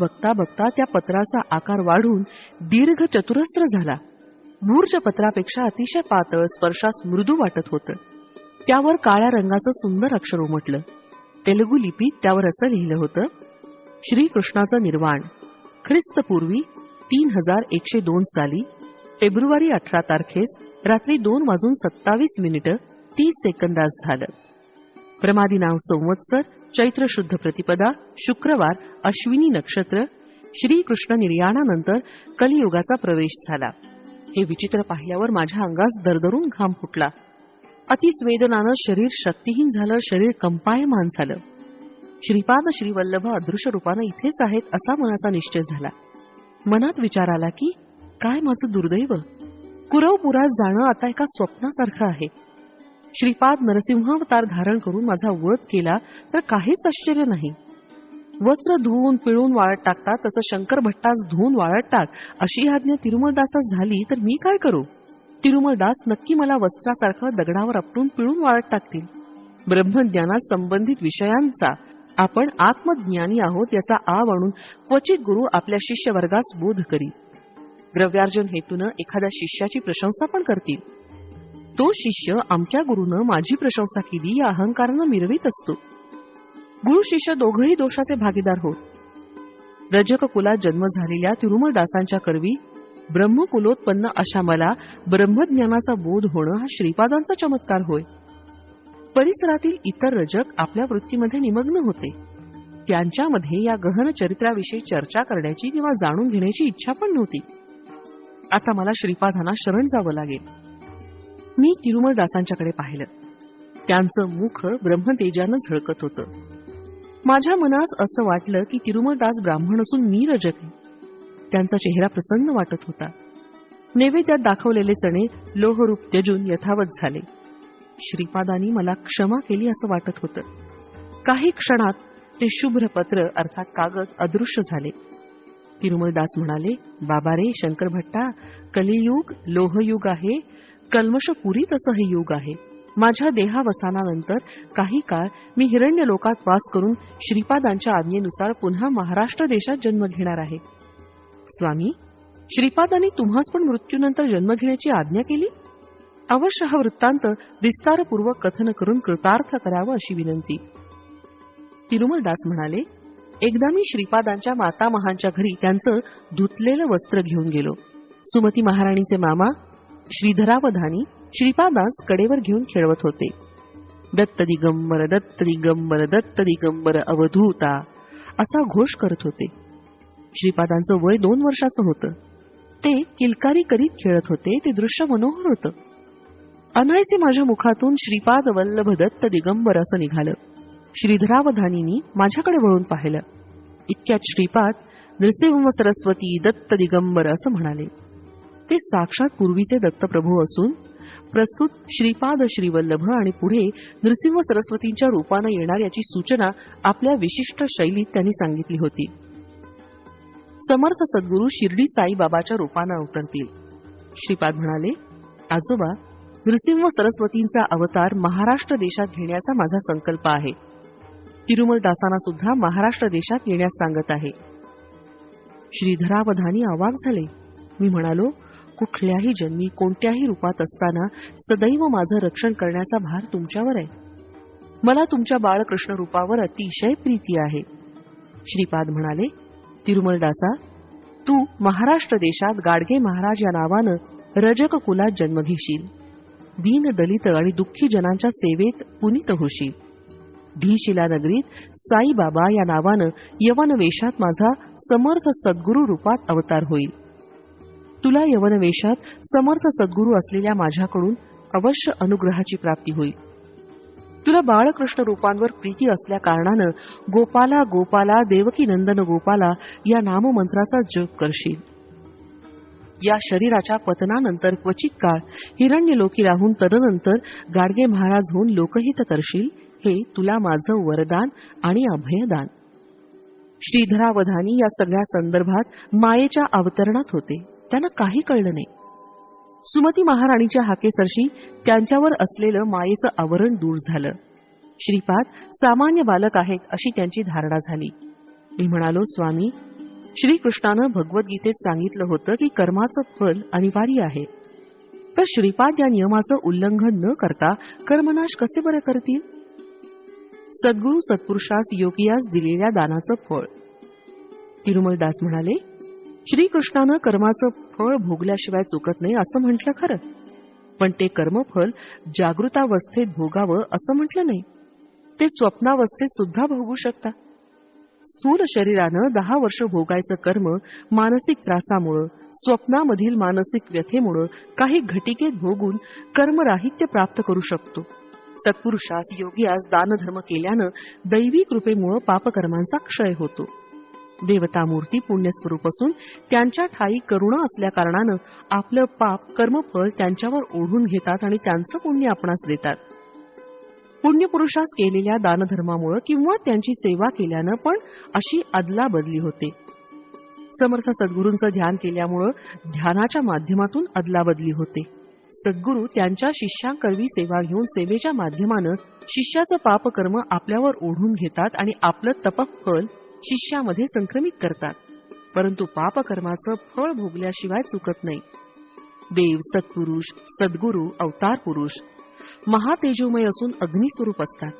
बघता बघता त्या पत्राचा आकार वाढून दीर्घ चतुरस्र झाला. मूर्ज पत्रापेक्षा अतिशय पातळ स्पर्शास मृदू वाटत होतं. त्यावर काळ्या रंगाचं सुंदर अक्षर उमटलं. तेलुगू लिपीत त्यावर असं लिहिलं होतं श्रीकृष्णाचं निर्वाण. ख्रिस्तपूर्वी तीन हजार एकशे दोन साली फेब्रुवारी अठरा तारखेस रात्री दोन वाजून सत्तावीस मिनिटं तीस सेकंदास झालं. प्रमादी नाव संवत्सर चैत्र शुद्ध प्रतिपदा शुक्रवार अश्विनी नक्षत्र श्रीकृष्ण निर्याणानंतर कलियुगाचा प्रवेश झाला. हे विचित्र पाहिल्यावर माझ्या अंगास दरदरून घाम फुटला. अतिस्वेदनानं शरीर शक्तिहीन झालं शरीर कंपायमान झालं. श्रीपाद श्रीवल्लभ अदृश्य रूपानं इथेच आहेत असा मनाचा निश्चय झाला. मनात विचार आला की काय माझं दुर्दैव? कुरवपुरात जाणं आता एका स्वप्नासारखं आहे. श्रीपाद नरसिंहावतार धारण करून माझा वध केला तर काहीच आश्चर्य नाही. वस्त्र धुवून पिळून वाळत टाकतात तसं शंकर भट्टास धुवून वाळत टाक अशी आज्ञा तिरुमलदासास झाली तर मी काय करू? तिरुमलदास नक्की मला वस्त्रासारखं दगडावर आपटून पिळून वाळत टाकतील. ब्रह्मज्ञानात संबंधित विषयांचा आपण आत्मज्ञानी आहोत याचा आव आणून क्वचित गुरु आपल्या शिष्य वर्गास बोध करीत. द्रव्यार्जन हेतून एखाद्या शिष्याची प्रशंसा पण करतील. तो शिष्य आमच्या गुरुनं माझी प्रशंसा केली या अहंकारानं मिरवीत असतो. गुरु शिष्य दोघंही दोषाचे भागीदार होत. रजक कुलात जन्म झालेल्या तिरुमलदासांच्या करवी ब्रह्मकुलोत्पन्न अशा मला ब्रह्मज्ञानाचा बोध होणं हा श्रीपादांचा चमत्कार होय. परिसरातील इतर रजक आपल्या वृत्तीमध्ये निमग्न होते. त्यांच्यामध्ये या गहन चरित्राविषयी चर्चा करण्याची किंवा जाणून घेण्याची इच्छा पण नव्हती. आता मला श्रीपादांना शरण जावं लागेल. मी तिरुमलदासांच्याकडे पाहिलं. त्यांचं मुख ब्रह्मतेजानं झळकत होतं. माझ्या मनास असं वाटलं की तिरुमलदास ब्राह्मण असून मी रजक आहे. त्यांचा चेहरा प्रसन्न वाटत होता. नैवेद्यात दाखवलेले चणे लोहरूप त्यजून यथावत झाले. श्रीपादांनी मला क्षमा केली असं वाटत होतं. काही क्षणात ते शुभ्र पत्र अर्थात कागद अदृश्य झाले. तिरुमलदास म्हणाले बाबा रे शंकर भट्टा कलियुग लोहयुग आहे. कल्मशपुरीत असं हे योग आहे. माझ्या देहावसानानंतर काही काळ मी हिरण्य लोकात वास करून श्रीपादांच्या आज्ञेनुसार पुन्हा महाराष्ट्र देशात जन्म घेणार आहे. स्वामी श्रीपादांनी तुम्हास पण मृत्यूनंतर जन्म घेण्याची आज्ञा केली? अवश्य हा वृत्तांत विस्तारपूर्वक कथन करून कृतार्थ करावं अशी विनंती. तिरुमलदास म्हणाले एकदा मी श्रीपादांच्या मातामहांच्या घरी त्यांचं धुतलेलं वस्त्र घेऊन गेलो. सुमती महाराणीचे मामा श्रीधरावधानी श्रीपादास कडेवर घेऊन खेळवत होते. दत्त दिगंबर दत्त दिगंबर दत्त दिगंबर अवधूता असा घोष करत होते. श्रीपादांचं वय दोन वर्षाचं होतं. ते किलकारी करीत खेळत होते ते दृश्य मनोहर होतं. अनायसे माझ्या मुखातून श्रीपाद वल्लभ दत्त दिगंबर असं निघालं. श्रीधरावधानीनी माझ्याकडे वळून पाहिलं. इतक्यात श्रीपाद नृसिंह सरस्वती दत्त दिगंबर असं म्हणाले. ते साक्षात पूर्वीचे दत्तप्रभू असून प्रस्तुत श्रीपाद श्रीवल्लभ आणि पुढे नृसिंह सरस्वतींच्या रूपानं येणार याची सूचना आपल्या विशिष्ट शैलीत त्यांनी सांगितली होती. समर्थ सद्गुरू शिर्डी साईबाबाच्या रूपानं अवतरतील. श्रीपाद म्हणाले आजोबा नृसिंह सरस्वतींचा अवतार महाराष्ट्र देशात घेण्याचा माझा संकल्प आहे. तिरुमलदासांना सुद्धा महाराष्ट्र देशात येण्यास सांगत आहे. श्रीधरावधानी अवाक झाले. मी म्हणालो कुठल्याही जन्मी कोणत्याही रूपात असताना सदैव माझं रक्षण करण्याचा भार तुमच्यावर आहे. मला तुमच्या बाळकृष्ण रूपावर अतिशय प्रीती आहे. श्रीपाद म्हणाले तिरुमलदासा तू महाराष्ट्र देशात गाडगे महाराज या नावानं रजक कुलात जन्म घेशील. दीन दलित आणि दुःखी जनांच्या सेवेत पुनित होशील. ढीशिला नगरीत साईबाबा या नावानं यवन वेशात माझा समर्थ सद्गुरू रूपात अवतार होईल. तुला यवनवेशात समर्थ सद्गुरू असलेल्या माझ्याकडून अवश्य अनुग्रहाची प्राप्ती होईल. तुला बाळकृष्ण रूपांवर प्रीती असल्या कारणानं गोपाला गोपाला देवकी नंदन गोपाला या नाममंत्राचा जप करशील. या शरीराच्या पतनानंतर क्वचित काळ हिरण्य लोकी राहून तदनंतर गाडगे महाराज होऊन लोकहित करशील हे तुला माझं वरदान आणि अभयदान. श्रीधरावधानी या सगळ्या संदर्भात मायेच्या अवतरणात होते. त्यांना काही कळलं नाही. सुमती महाराणीच्या हाकेसरशी त्यांच्यावर असलेलं मायेचं आवरण दूर झालं. श्रीपाद सामान्य बालक आहेत अशी त्यांची धारणा झाली. मी म्हणालो स्वामी श्रीकृष्णानं भगवद्गीतेत सांगितलं होतं की कर्माचं फल अनिवार्य आहे. तर श्रीपाद या नियमाचं उल्लंघन न करता कर्मनाश कसे बरं करतील? सद्गुरू सत्पुरुषास योगियास दिलेल्या दानाचं फळ. तिरुमलदास म्हणाले श्रीकृष्णानं कर्माचं फळ भोगल्याशिवाय चुकत नाही असं म्हटलं खरं. पण ते कर्मफल जागृतावस्थेत भोगावं असं म्हटलं नाही. ते स्वप्नावस्थेत सुद्धा भोगू शकता. स्थूल शरीरानं दहा वर्ष भोगायचं कर्म मानसिक त्रासामुळं स्वप्नामधील मानसिक व्यथेमुळं काही घटिकेत भोगून कर्मराहित्य प्राप्त करू शकतो. सत्पुरुषास योगियास दानधर्म केल्यानं दैवी कृपेमुळं पापकर्मांचा क्षय होतो. देवता मूर्ती पुण्यस्वरूप असून त्यांच्या ठाई करुणा असल्या कारणानं आपलं पाप कर्मफल त्यांच्यावर ओढून घेतात आणि त्यांचं पुण्य आपणास देतात. पुण्यपुरुषास केलेल्या दानधर्मामुळं किंवा त्यांची सेवा केल्यानं पण अशी अदला बदली होते. समर्थ सद्गुरूंचं ध्यान केल्यामुळं ध्यानाच्या माध्यमातून अदला बदली होते. सद्गुरू त्यांच्या शिष्यांकरवी सेवा घेऊन सेवेच्या माध्यमानं शिष्याचं पापकर्म आपल्यावर ओढून घेतात आणि आपलं तपफल शिष्यामध्ये संक्रमित करतात. परंतु पापकर्माचं फळ भोगल्याशिवाय चुकत नाही. देव सत्पुरुष सद्गुरु अवतार पुरुष महातेजोमय असून अग्निस्वरूप असतात.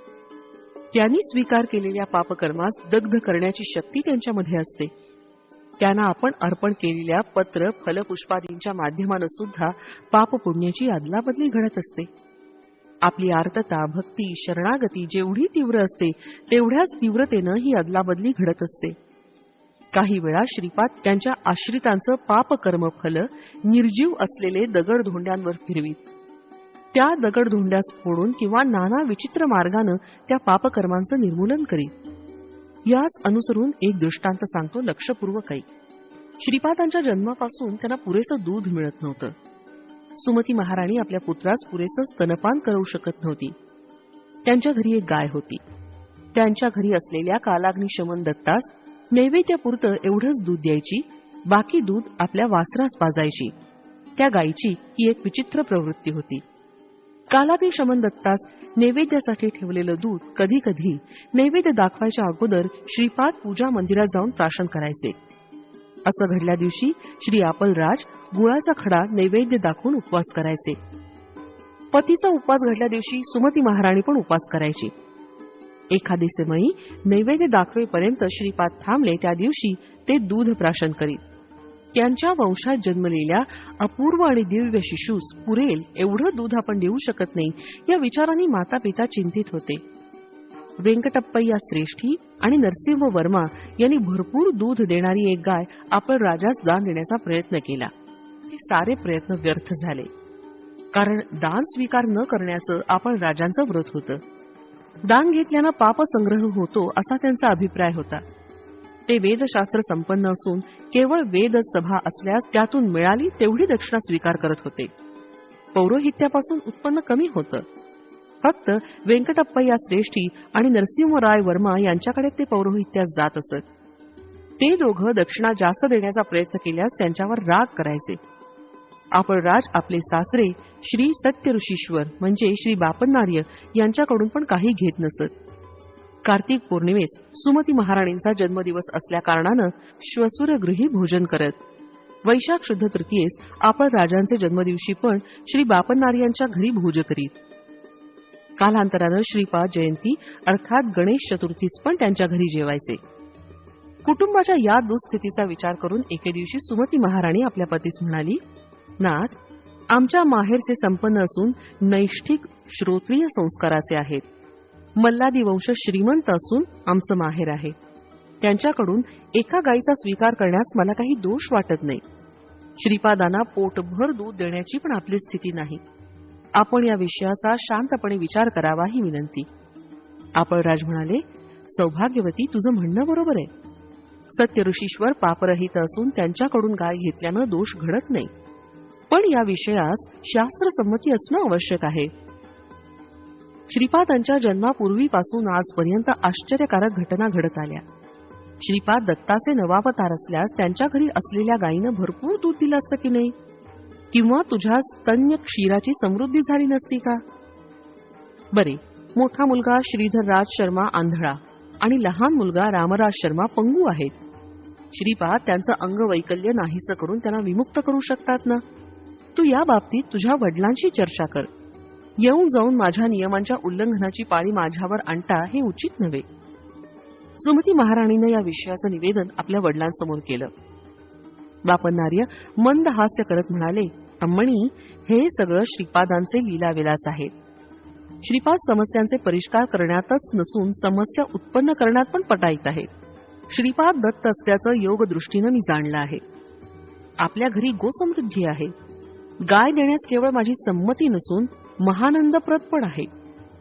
त्यांनी स्वीकार केलेल्या पापकर्मास दग्ध करण्याची शक्ती त्यांच्यामध्ये असते. त्यांना आपण अर्पण केलेल्या पत्र फलपुष्पादींच्या माध्यमानं सुद्धा पाप पुण्याची अदलाबदली घडत असते. आपली आर्तता भक्ती शरणागती जेवढी तीव्र असते तेवढ्याच तीव्रतेनं ही अदलाबदली घडत असते. काही वेळा श्रीपाद त्यांच्या आश्रितांचं पापकर्म फल निर्जीव असलेले दगड धोंड्यांवर फिरवीत. त्या दगड धोंड्यास फोडून किंवा नाना विचित्र मार्गानं त्या पापकर्मांचं निर्मूलन करीत. याच अनुसरून एक दृष्टांत सांगतो लक्षपूर्वकही श्रीपादांच्या जन्मापासून त्यांना पुरेसं दूध मिळत नव्हतं. सुमती महाराणी आपल्या पुत्रास पुरेसं स्तनपान करू शकत नव्हती. त्यांच्या घरी एक गाय होती. त्यांच्या घरी असलेल्या कालाग्निशमन दत्तास नैवेद्यापुरतं एवढंच दूध द्यायची बाकी दूध आपल्या वासरास पाजायची. त्या गायीची ही एक विचित्र प्रवृत्ती होती. कालाग्निशमन दत्तास नैवेद्यासाठी ठेवलेलं दूध कधी कधी नैवेद्य दाखवायच्या अगोदर श्रीपाद पूजा मंदिरात जाऊन प्राशन करायचे. असं घडल्या दिवशी श्री आपलराज गुळाचा खडा नैवेद्य दाखवून उपवास करायचे. पतीचा उपवास घडल्या दिवशी सुमती महाराणी पण उपवास करायची. एखादी समयी नैवेद्य दाखवेपर्यंत श्रीपाद थांबले त्या दिवशी ते दूध प्राशन करीत. त्यांच्या वंशात जन्मलेल्या अपूर्व आणि दिव्य शिशूस पुरेल एवढं दूध आपण देऊ शकत नाही या विचारांनी माता पिता चिंतित होते. व्यंकटप्पय्या श्रेष्ठी आणि नरसिंह वर्मा यांनी भरपूर दूध देणारी एक गाय आपण राजास दान देण्याचा प्रयत्न केला. ते सारे प्रयत्न व्यर्थ झाले. कारण दान स्वीकार न करण्याचं आपण राजांचं व्रत होतं. दान घेतल्यानं पापसंग्रह होतो असा त्यांचा अभिप्राय होता. ते वेदशास्त्र संपन्न असून केवळ वेद सभा असल्यास त्यातून मिळाली तेवढी दक्षिणा स्वीकार करत होते. पौरोहित्यापासून उत्पन्न कमी होतं. फक्त व्यंकटप्पय्या श्रेष्ठी आणि नरसिंहराय वर्मा यांच्याकडे ते पौरोहित्यास जात असत. ते दोघं दक्षिणा जास्त देण्याचा प्रयत्न केल्यास त्यांच्यावर राग करायचे. आपण राज आपले सासरे श्री सत्य ऋषीश्वर म्हणजे श्री बापन्नार्य यांच्याकडून पण काही घेत नसत. कार्तिक पौर्णिमेस सुमती महाराणींचा जन्मदिवस असल्या कारणानं श्वसुरगृही भोजन करत. वैशाख शुद्ध तृतीयेस आपण राजांचे जन्मदिवशी पण श्री बापन्नार्यांच्या घरी भोज करीत. कालांतरानं श्रीपाद जयंती अर्थात गणेश चतुर्थीस पण त्यांच्या घरी जेवायचे. कुटुंबाच्या या दुःस्थितीचा विचार करून एके दिवशी सुमती महाराणी आपल्या पतीस म्हणाली नाथ आमच्या माहेरचे संपन्न असून नैष्ठिक श्रोत्रीय संस्काराचे आहेत. मल्लादी वंश श्रीमंत असून आमचं माहेर आहे. त्यांच्याकडून एका गायीचा स्वीकार करण्यास मला काही दोष वाटत नाही. श्रीपादांना पोटभर दूध देण्याची पण आपली स्थिती नाही. आपण या विषयाचा शांतपणे विचार करावा ही विनंती. आपण राज म्हणाले सौभाग्यवती तुझं म्हणणं बरोबर आहे. सत्य ऋषीश्वर पापरहित असून त्यांच्याकडून गाय घेतल्यानं दोष घडत नाही. पण या विषयास शास्त्रसंमती असणं आवश्यक आहे. श्रीपादांच्या जन्मापूर्वीपासून आजपर्यंत आश्चर्यकारक घटना घडत आल्या. श्रीपाद दत्ताचे नवावतार असल्यास त्यांच्या घरी असलेल्या गायीनं भरपूर दूध दिलं असतं की नाही? किंवा तुझ्या स्तन्य क्षीराची समृद्धी झाली नसती का? बरे मोठा मुलगा श्रीधर राज शर्मा आंधळा आणि लहान मुलगा रामराज शर्मा पंगू आहेत. श्रीपाद त्यांचं अंगवैकल्य नाहीसं करून त्यांना विमुक्त करू शकतात ना? तू या बाबतीत तुझ्या वडिलांशी चर्चा कर. येऊन जाऊन माझ्या नियमांच्या उल्लंघनाची पाळी माझ्यावर आणता हे उचित नव्हे. सुमती महाराणीनं या विषयाचं निवेदन आपल्या वडिलांसमोर केलं. बापन्नार्य मंद हास्य करत म्हणाले अम्मणी हे सगळं श्रीपादांचे लीलाविलास आहेत. श्रीपाद समस्यांचे परिष्कार करण्यातच नसून समस्या उत्पन्न करण्यात पण पटाईत आहेत. श्रीपाद दत्त असल्याचं योग दृष्टीनं मी जाणलं आहे. आपल्या घरी गोसमृद्धी आहे. गाय देण्यास केवळ माझी संमती नसून महानंदप्रद पण आहे.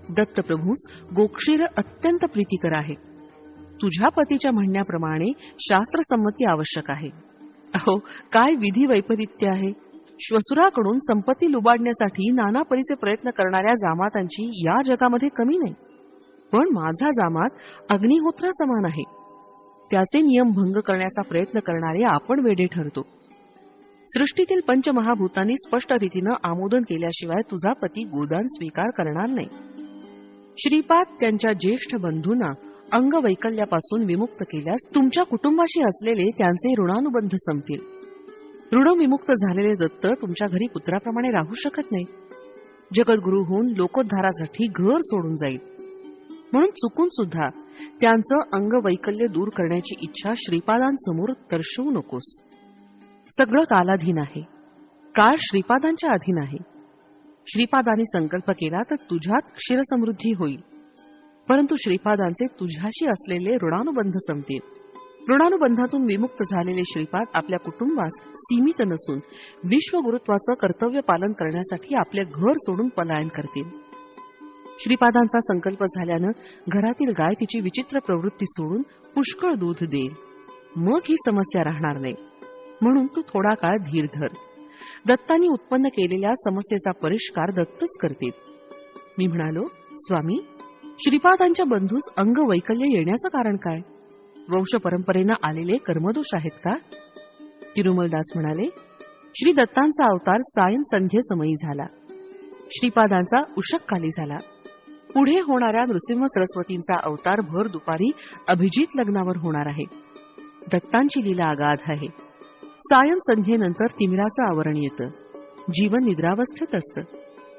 दत्तप्रभूस गोक्षीर अत्यंत प्रीतिकर आहे. तुझ्या पतीच्या म्हणण्याप्रमाणे शास्त्रसंमती आवश्यक आहे. अहो काय विधी वैपरीत्य आहे? श्वसुराकडून संपत्ती लुबाडण्यासाठी नाना परीचे प्रयत्न करणाऱ्या जामातांची या जगामध्ये कमी नाही. पण माझा जामात अग्निहोत्रा समान आहे. त्याचे नियम भंग करण्याचा प्रयत्न करणारे आपण वेडे ठरतो. सृष्टीतील पंचमहाभूतांनी स्पष्ट रीतीनं आमोदन केल्याशिवाय तुझा पती गोदान स्वीकार करणार नाही. श्रीपाद त्यांच्या ज्येष्ठ बंधूंना अंगवैकल्यापासून विमुक्त केल्यास तुमच्या कुटुंबाशी असलेले त्यांचे ऋणानुबंध संपतील. ऋणविमुक्त झालेले दत्त तुमच्या घरी पुत्राप्रमाणे राहू शकत नाही. जगद्गुरु होऊन लोकोद्धारासाठी घर सोडून जाईल. म्हणून चुकून सुद्धा त्यांचं अंगवैकल्य दूर करण्याची इच्छा श्रीपादांसमोर दर्शवू नकोस. सगळं कालाधीन आहे. काळ श्रीपादांच्या अधीन आहे. श्रीपादांनी संकल्प केला तर तुझ्यात क्षीरसमृद्धी होईल. परंतु श्रीपादांचे तुझ्याशी असलेले ऋणानुबंध संपतील. ऋणानुबंधातून विमुक्त झालेले श्रीपाद आपल्या कुटुंबास सीमित नसून विश्वगुरुत्वाचं कर्तव्य पालन करण्यासाठी आपले घर सोडून पलायन करतील. श्रीपादांचा संकल्प झाल्यानं घरातील गाय तिची विचित्र प्रवृत्ती सोडून पुष्कळ दूध देईल. मग ही समस्या राहणार नाही. म्हणून तू थोडा काळ धीर धर. दत्तांनी उत्पन्न केलेल्या समस्येचा परिष्कार दत्तच करतील. मी म्हणालो स्वामी श्रीपादांच्या बंधूस अंग वैकल्य येण्याचं कारण काय? वंश परंपरेनं आलेले कर्मदोष आहेत का? तिरुमलदास म्हणाले श्री दत्तांचा अवतार सायन संध्येसमयी झाला. श्रीपादांचा उषककाली झाला. पुढे होणाऱ्या नृसिंह सरस्वतींचा अवतार भर दुपारी अभिजित लग्नावर होणार आहे. दत्तांची लीला अगाध आहे. सायन संध्येनंतर तिमिराचं आवरण येतं. जीवन निद्रावस्थेत असतं.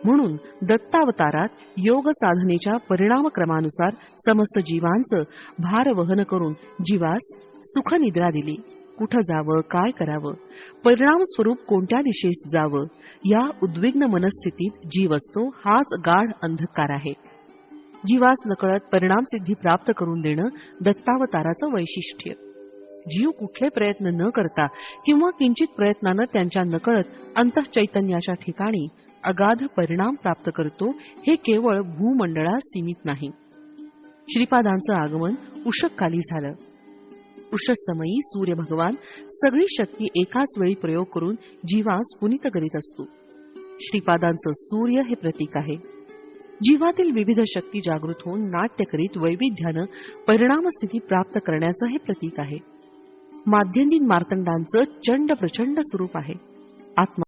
म्हणून दत्तावतारात योग साधनेच्या परिणामक्रमानुसार समस्त जीवांचं भार वहन करून जीवास सुखनिद्रा दिली. कुठं जावं काय करावं परिणाम स्वरूप कोणत्या दिशेस जावं या उद्विग्न मनस्थितीत जीव असतो हाच गाढ अंधकार आहे. जीवास नकळत परिणामसिद्धी प्राप्त करून देणं दत्तावताराचं वैशिष्ट्य. जीव कुठले प्रयत्न न करता किंवा किंचित प्रयत्नानं त्यांच्या नकळत अंतःचैतन्याच्या ठिकाणी अगाध परिणाम प्राप्त करतो हे केवळ भूमंडळात सीमित नाही. श्रीपादांचं आगमन उषककाली झालं. उषसमयी सूर्य भगवान सगळी शक्ती एकाच वेळी प्रयोग करून जीवास पुनित करीत असतो. श्रीपादांचं सूर्य हे प्रतीक आहे. जीवातील विविध शक्ती जागृत होऊन नाट्य करीत वैविध्यानं परिणाम स्थिती प्राप्त करण्याचं हे प्रतीक आहे. माध्यंदिन मार्तंडांचं चंड प्रचंड स्वरूप आहे. आत्मा